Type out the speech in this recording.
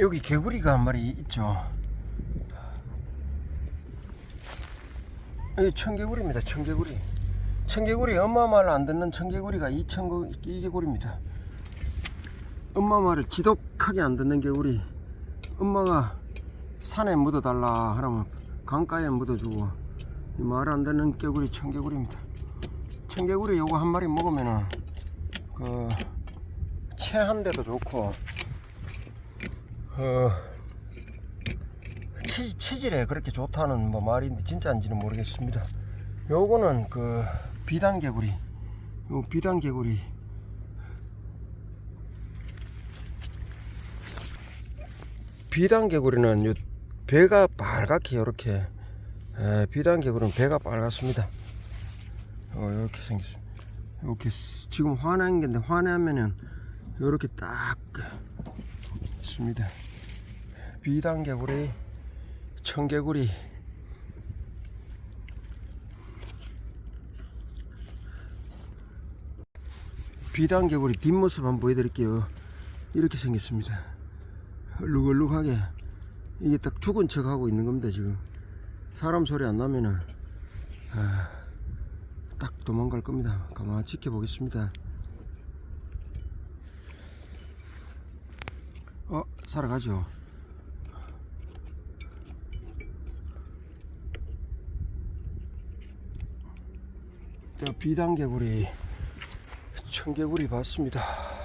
여기 개구리가 한 마리 있죠. 여기 청개구리입니다. 청개구리. 청개구리 엄마 말 안 듣는 청개구리가 이 청구 이 개구리입니다. 엄마 말을 지독하게 안 듣는 개구리. 엄마가 산에 묻어달라 하라면 강가에 묻어주고 말 안 듣는 개구리 청개구리입니다. 청개구리 요거 한 마리 먹으면은 그 체한데도 좋고 어 치, 치질에 그렇게 좋다는 뭐 말인데 진짜인지는 모르겠습니다. 요거는 그 비단개구리 요 비단개구리 비단개구리는 요 배가 빨갛게 이렇게 비단개구리는 배가 빨갛습니다. 어, 이렇게 생겼습니다. 이렇게 스- 지금 화난 게인데 화내면은 이렇게 딱 있습니다. 비단개구리, 청개구리. 비단개구리 뒷모습 한번 보여드릴게요. 이렇게 생겼습니다. 얼룩얼룩하게 이게 딱 죽은 척 하고 있는 겁니다 지금. 사람 소리 안 나면은 아, 딱 도망갈 겁니다. 가만 지켜보겠습니다. 어, 살아가죠. 저 비단개구리, 청개구리 봤습니다.